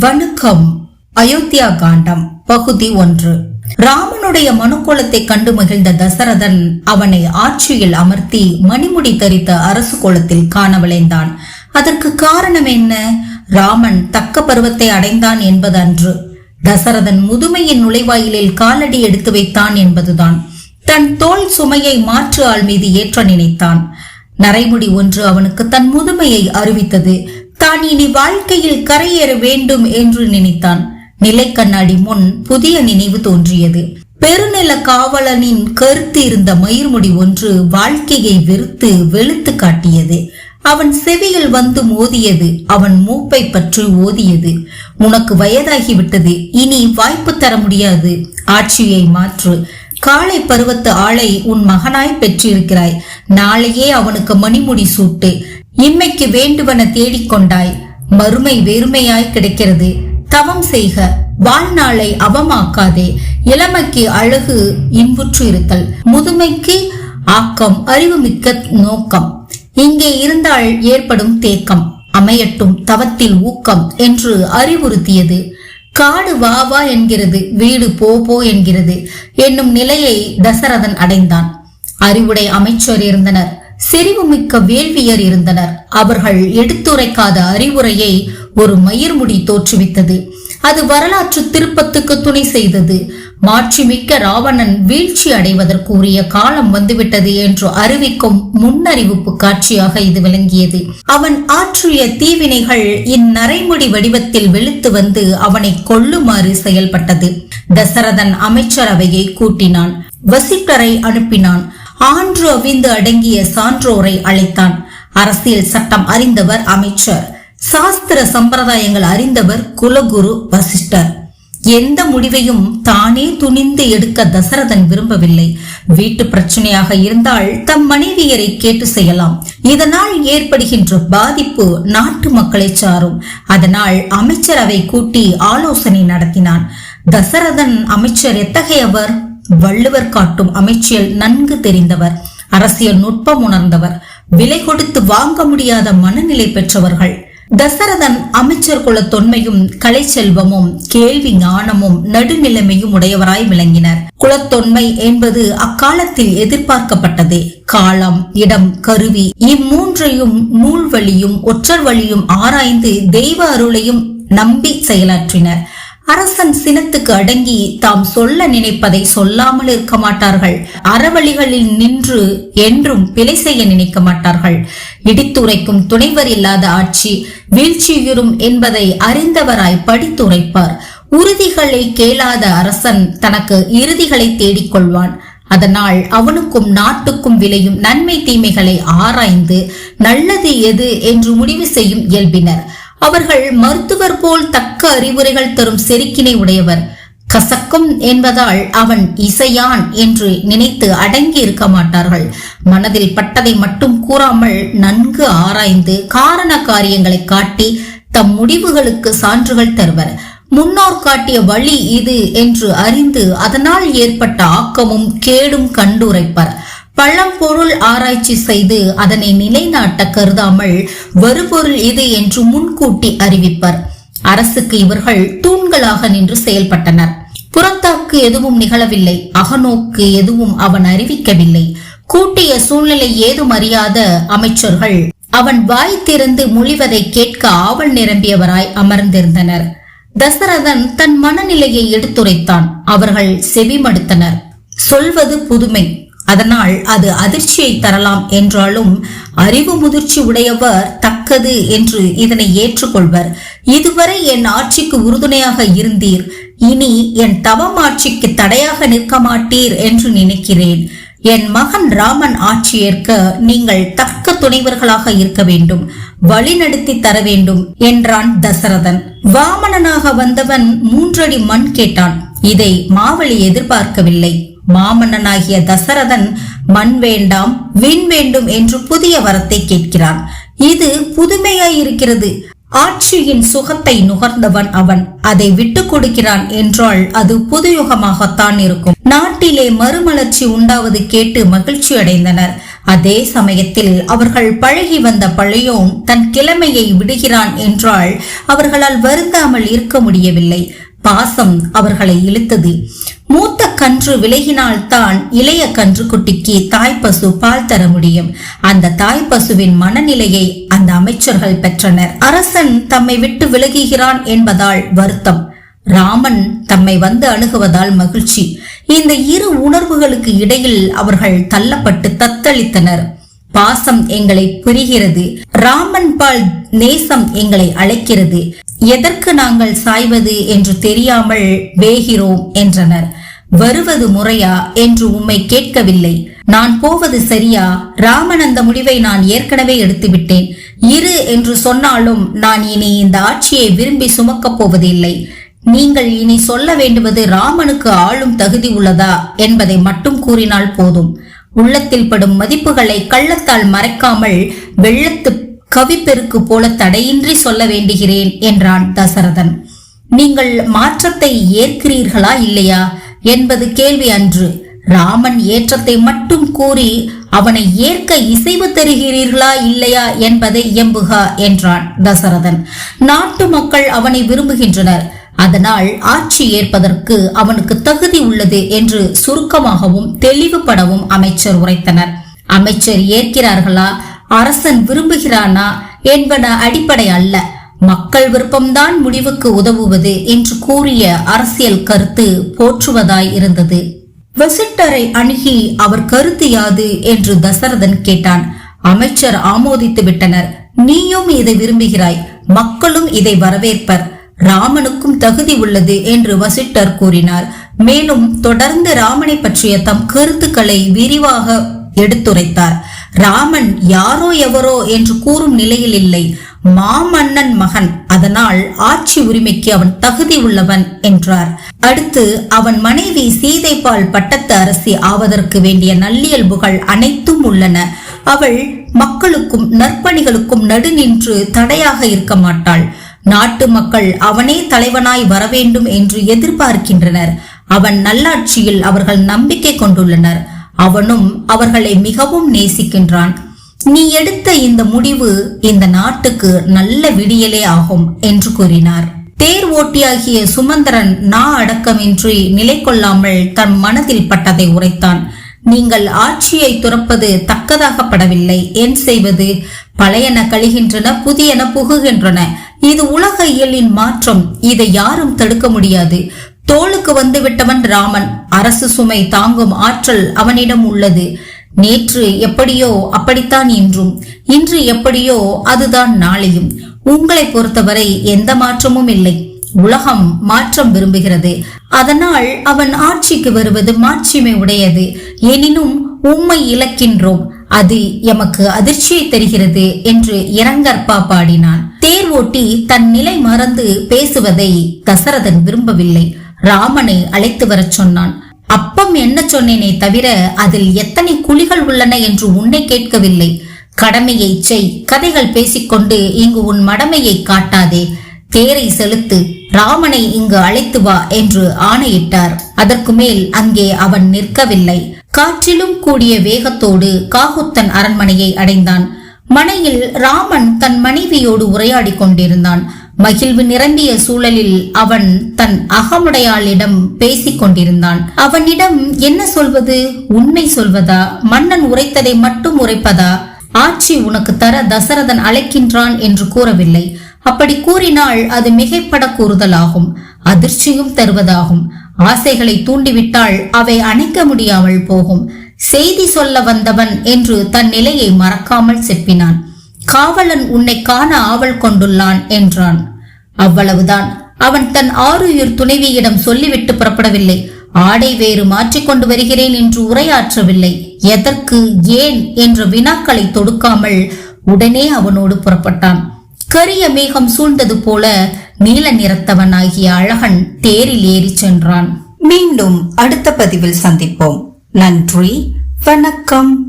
வணக்கம். அயோத்தியா காண்டம் பகுதி ஒன்று. ராமனுடைய மனுக்கோலத்தை கண்டு மகிழ்ந்த தசரதன் அவனை ஆட்சியில் அமர்த்தி மணிமுடி தரித்த அரசு கோலத்தில் காண விளைந்தான் அதற்கு காரணம் என்ன? ராமன் தக்க பருவத்தை அடைந்தான் என்பது அன்று தசரதன் முதுமையின் நுழைவாயிலில் காலடி எடுத்து வைத்தான் என்பதுதான். தன் தோல் சுமையை மாற்று ஆள் மீது ஏற்ற நினைத்தான். நரைமுடி ஒன்று அவனுக்கு தன் முதுமையை அறிவித்தது. தான் இனி வாழ்க்கையில் கரையேற வேண்டும் என்று நினைத்தான். நிலை கண்ணாடி முன் புதிய நினைவு தோன்றியது. பெருநில காவலனின் கருத்து இருந்த மயிர்முடி ஒன்று வாழ்க்கையை வெறுத்து வெளுத்து காட்டியது. அவன் செவியில் வந்து மோதியது அவன் மூப்பை பற்றி ஓதியது. உனக்கு வயதாகிவிட்டது இனி வாய்ப்பு தர முடியாது. ஆட்சியை மாற்று. காளை பருவத்து ஆளை உன் மகனாய் பெற்றிருக்கிறாய். நாளையே அவனுக்கு மணிமுடி சூட்டு. இம்மைக்கு வேண்டுவன தேடிக்கொண்டாய். மறுமை வெறுமையாய் கிடைக்கிறது. தவம் செய்க. வாழ்நாளை அவமாக்காதே. இளமைக்கு அழகு இன்புற்று இருத்தல். முதுமைக்கு ஆக்கம் அறிவுமிக்க நோக்கம். இங்கே இருந்தால் ஏற்படும் தேக்கம். அமையட்டும் தவத்தில் ஊக்கம் என்று அறிவுறுத்தியது. காடு வா வா என்கிறது வீடு போ போ என்கிறது. என்னும் நிலையை தசரதன் அடைந்தான். அறிவுடை அமைச்சர் இருந்தனர். செறிவுமிக்க வேள்வியர் இருந்தனர். அவர்கள் எடுத்துரைக்காத அறிவுரையை ஒரு மயிர்முடி தோற்றுவித்தது. அது வரலாற்று திருப்பத்துக்கு துணை செய்தது. மாட்சிமிக்க ராவணன் வீழ்ச்சி அடைவதற்கு உரிய காலம் வந்துவிட்டது என்று அறிவிக்கும் முன்னறிவிப்பு காட்சியாக இது விளங்கியது. அவன் ஆற்றிய தீவினைகள் இந்நரைமுடி வடிவத்தில் வெளுத்து வந்து அவனை கொல்லுமாறு செயல்பட்டது. தசரதன் அமைச்சரவையை கூட்டினான். வசிட்டரை அனுப்பினான். ஆன்று அவிந்து அடங்கிய சான்றோரை அழைத்தான். அரசியல் சட்டம் அறிந்தவர் அமைச்சர். சாஸ்திர சம்பிரதாயங்கள் அறிந்தவர் குலகுரு வசிஷ்டர். எந்த முடிவையும் தானே துணிந்து எடுக்க தசரதன் விரும்பவில்லை. வீட்டு பிரச்சனையாக இருந்தால் தம் மனைவியரை கேட்டு செய்யலாம். இதனால் ஏற்படுகின்ற பாதிப்பு நாட்டு மக்களை சாரும். அதனால் அமைச்சரவை கூட்டி ஆலோசனை நடத்தினான். தசரதன் அமைச்சர் எத்தகையவர்? வள்ளுவர் காட்டும் அமைச்சியல் நன்கு தெரிந்தவர் அரசியல் நுட்பம் உணர்ந்தவர் விலை கொடுத்து வாங்க முடியாத மனநிலை பெற்றவர்கள். தசரதன் அமைச்சர் குல தொன்மையும் கலை செல்வமும் கேள்வி ஞானமும் நடுநிலைமையும் உடையவராய் விளங்கினர். குலத்தொன்மை என்பது அக்காலத்தில் எதிர்பார்க்கப்பட்டதே. காலம் இடம் கருவி இம்மூன்றையும் நூல் வழியும் ஒற்றர் வழியும் ஆராய்ந்து தெய்வ அருளையும் நம்பி செயலாற்றினர். அரசன் சினத்துக்கு அடங்கி தாம் சொல்ல நினைப்பதை சொல்லாமல் இருக்க மாட்டார்கள். அறவழிகளில் நின்று என்றும் பிழை செய்ய நினைக்க மாட்டார்கள். இடித்துரைக்கும் துணைவர் இல்லாத ஆட்சி வீழ்ச்சியுறும் என்பதை அறிந்தவராய் படித்துரைப்பார். உறுதிகளை கேளாத அரசன் தனக்கு இறுதிகளை தேடிக்கொள்வான் அதனால் அவனுக்கும் நாட்டுக்கும் விளையும் நன்மை தீமைகளை ஆராய்ந்து நல்லது எது என்று முடிவு செய்யும் இயல்பினர். அவர்கள் மருத்துவர் போல் தக்க அறிவுரைகள் தரும் செருக்கினை உடையவர். கசக்கும் என்பதால் அவன் இசையான் என்று நினைத்து அடங்கி இருக்க மாட்டார்கள். மனதில் பட்டதை மட்டும் கூறாமல் நன்கு ஆராய்ந்து காரண காரியங்களை காட்டி தம் முடிவுகளுக்கு சான்றுகள் தருவர். முன்னோர் காட்டிய வழி இது என்று அறிந்து அதனால் ஏற்பட்ட ஆக்கமும் கேடும் கண்டுரைப்பர். பழம்பொருள் ஆராய்ச்சி செய்து அதனை நிலைநாட்ட கருதாமல் வருபொருள் இது என்று முன்கூட்டி அறிவிப்பர். அரசுக்கு இவர்கள் தூண்களாக நின்று செயல்பட்டனர். புறத்தாக்கு எதுவும் நிகழவில்லை. அகநோக்கு எதுவும் அவன் அறிவிக்கவில்லை. கூட்டிய சூழ்நிலை ஏதும் அறியாத அமைச்சர்கள் அவன் வாய் திறந்து மொழிவதை கேட்க ஆவல் நிரம்பியவராய் அமர்ந்திருந்தனர். தசரதன் தன் மனநிலையை எடுத்துரைத்தான். அவர்கள் செவிமடுத்தனர். சொல்வது புதுமை. அதனால் அது அதிர்ச்சியை தரலாம் என்றாலும் அறிவு முதிர்ச்சி உடையவர் தக்கது என்று இதனை ஏற்றுக்கொள்வர். இதுவரை என் ஆட்சிக்கு உறுதுணையாக இருந்தீர். இனி என் தவம் ஆட்சிக்கு தடையாக நிற்க மாட்டீர் என்று நினைக்கிறேன். என் மகன் ராமன் ஆட்சி ஏற்க நீங்கள் தக்க துணைவர்களாக இருக்க வேண்டும். வழிநடத்தி தர வேண்டும் என்றான் தசரதன். வாமனனாக வந்தவன் மூன்றடி மண் கேட்டான். இதை மாவழி எதிர்பார்க்கவில்லை. மாமன்னனாகிய தசரதன் மண் வேண்டாம் விண் வேண்டும் என்று புதிய வரத்தை கேட்கிறான். இது புதுமையாய் இருக்கிறது. ஆட்சியின் சுகத்தை நுகர்ந்தவன் அவன். அதை விட்டு கொடுக்கிறான் என்றால் அது புதுயுகமாகத்தான் இருக்கும். நாட்டிலே மறுமலர்ச்சி உண்டாவது கேட்டு மகிழ்ச்சி அடைந்தனர். அதே சமயத்தில் அவர்கள் பழகி வந்த பழையோன் தன் கிழமையை விடுகிறான் என்றால் அவர்களால் வருந்தாமல் இருக்க முடியவில்லை. பாசம் அவர்களை இழுத்தது. மூத்த கன்று விலகினால்தான் இளைய கன்று குட்டிக்கு தாய்ப்பசு பால் தர முடியும். அந்த தாய்ப்பசுவின் மனநிலையை அந்த அமைச்சர்கள் பெற்றனர். அரசன் தம்மை விட்டு விலகுகிறான் என்பதால் வருத்தம். ராமன் தம்மை வந்து அணுகுவதால் மகிழ்ச்சி. இந்த இரு உணர்வுகளுக்கு இடையில் அவர்கள் தள்ளப்பட்டு தத்தளித்தனர். பாசம் எங்களை பிரிகிறது. ராமன் பால் நேசம் எங்களை அழைக்கிறது. எதற்கு நாங்கள் சாய்வது என்று தெரியாமல் வேகிறோம் என்றனர். வருவது முறையா என்று உம்மை கேட்கவில்லை. நான் போவது சரியா? ராமன் அந்த முடிவை நான் ஏற்கனவே எடுத்துவிட்டேன். இரு என்று சொன்னாலும் நான் இனி இந்த ஆட்சியை விரும்பி சுமக்கப் போவதில்லை. நீங்கள் இனி சொல்ல வேண்டுவது ராமனுக்கு ஆளும் தகுதி உள்ளதா என்பதை மட்டும் கூறினால் போதும். உள்ளத்தில் படும் மதிப்புகளை கள்ளத்தால் மறைக்காமல் வெள்ளத்து கவிப்பெருக்கு போல தடையின்றி சொல்ல வேண்டுகிறேன் என்றான் தசரதன். நீங்கள் மாற்றத்தை ஏற்கிறீர்களா இல்லையா? என்பது கேள்வி அன்று. ராமன் ஏற்றத்தை மட்டும் கூறி அவனை ஏற்க இசைவு தருகிறீர்களா இல்லையா என்பதை எம்புகா என்றான் தசரதன். நாட்டு மக்கள் அவனை விரும்புகின்றனர். அதனால் ஆட்சி ஏற்பதற்கு அவனுக்கு தகுதி உள்ளது என்று சுருக்கமாகவும் தெளிவுபடவும் அமைச்சர் உரைத்தனர். அமைச்சர் ஏற்கிறார்களா? அரசன் விரும்புகிறானா என்பன அடிப்படை அல்ல. மக்கள் விருப்பம்தான் முடிவுக்கு உதவுவது என்று கூறிய அரசியல் கருத்து போற்றுவதாய் இருந்தது. வசிட்டரை அணுகி அவர் கருத்து யாது என்று தசரதன் கேட்டான். அமைச்சர் ஆமோதித்து விட்டனர். நீயும் இதை விரும்புகிறாய். மக்களும் இதை வரவேற்பர். ராமனுக்கும் தகுதி உள்ளது என்று வசிட்டர் கூறினார். மேலும் தொடர்ந்து ராமனை பற்றிய தம் கருத்துக்களை விரிவாக எடுத்துரைத்தார். ராமன் யாரோ எவரோ என்று கூறும் நிலையில் இல்லை. மாமன்னன் மகன். அதனால் ஆட்சி உரிமைக்கு அவன் தகுதி உள்ளவன் என்றார். அடுத்து அவன் மனைவி சீதைபால் பட்டத்து அரசி ஆவதற்கு வேண்டிய நல்லியல்புகள் அனைத்தும் உள்ளன. அவள் மக்களுக்கும் நற்பணிகளுக்கும் நடுநின்று தடையாக இருக்க மாட்டாள். நாட்டு மக்கள் அவனே தலைவனாய் வரவேண்டும் என்று எதிர்பார்க்கின்றனர். அவன் நல்லாட்சியில் அவர்கள் நம்பிக்கை கொண்டுள்ளனர். அவனும் அவர்களை மிகவும் நேசிக்கின்றான். நீ எடுத்த இந்த முடிவு இந்த நாட்டுக்கு நல்ல விடியலே ஆகும் என்று கூறினார். தேர் ஓட்டியாகிய சுமந்திரன் நா அடக்கமின்றி நிலை கொள்ளாமல் தன் மனதில் பட்டதை உரைத்தான். நீங்கள் ஆட்சியை துறப்பது தக்கதாகப்படவில்லை. என் செய்வது பழையன கழிகின்றன புதியன புகுகின்றன. இது உலக இயலின் மாற்றம். இதை யாரும் தடுக்க முடியாது. தோளுக்கு வந்து விட்டவன் ராமன். அரசு சுமை தாங்கும் ஆற்றல் அவனிடம் உள்ளது. நேற்று எப்படியோ அப்படித்தான் இன்றும். இன்று எப்படியோ அதுதான் நாளையும். உங்களை பொறுத்தவரை எந்த மாற்றமும் இல்லை. உலகம் மாற்றம் விரும்புகிறது. அதனால் அவன் ஆட்சிக்கு வருவது மாட்சிமை உடையது. எனினும் உம்மை இழக்கின்றோம். அது எமக்கு அதிர்ச்சியை தருகிறது என்று இரங்கற்பா பாடினான் தேர் ஓட்டி தன் நிலை மறந்து பேசுவதை தசரதன் விரும்பவில்லை. ராமனை அழைத்து வரச் சொன்னான். அப்பம் என்ன சொன்னேனே தவிர அதில் எத்தனை குழிகள் உள்ளன என்று உன்னை கேட்கவில்லை. கடமையை செய். கதைகள் பேசிக்கொண்டு இங்கு உன் மடமையை காட்டாதே. தேரை செலுத்து. ராமனை இங்கு அழைத்து வா என்று ஆணையிட்டார். அதற்கு மேல் அங்கே அவன் நிற்கவில்லை. காற்றிலும் கூடிய வேகத்தோடு காகுத்தன் அரண்மனையை அடைந்தான். மனையில் ராமன் தன் மனைவியோடு உரையாடி கொண்டிருந்தான். மகிழ்வு நிரம்பிய சூழலில் அவன் தன் அகமுடையாளிடம் பேசிக் கொண்டிருந்தான். அவனிடம் என்ன சொல்வது? உண்மை சொல்வதா? மன்னன் உரைத்ததை மட்டும் உரைப்பதா? ஆட்சி உனக்கு தர தசரதன் அழைக்கின்றான் என்று கூறவில்லை. அப்படி கூறினால் அது மிகைப்பட கூறுதலாகும். அதிர்ச்சியும் தருவதாகும். ஆசைகளை தூண்டிவிட்டால் அவை அணைக்க முடியாமல் போகும். செய்தி சொல்ல வந்தவன் என்று தன் நிலையை மறக்காமல் செப்பினான். காவலன் உன்னை காண ஆவல் கொண்டுள்ளான் என்றான். அவ்வளவுதான். அவன் தன் ஆறுயிர் துணைவியிடம் சொல்லிவிட்டு புறப்படவில்லை. ஆடை வேறு மாற்றிக்கொண்டு வருகிறேன் என்று உரையாற்றவில்லை. எதற்கு ஏன் என்ற வினாக்களை தொடுக்காமல் உடனே அவனோடு புறப்பட்டான். கரிய மேகம் சூழ்ந்தது போல நீல நிறத்தவனாகிய அழகன் தேரில் ஏறிச் சென்றான். மீண்டும் அடுத்த பதிவில் சந்திப்போம். நன்றி வணக்கம்.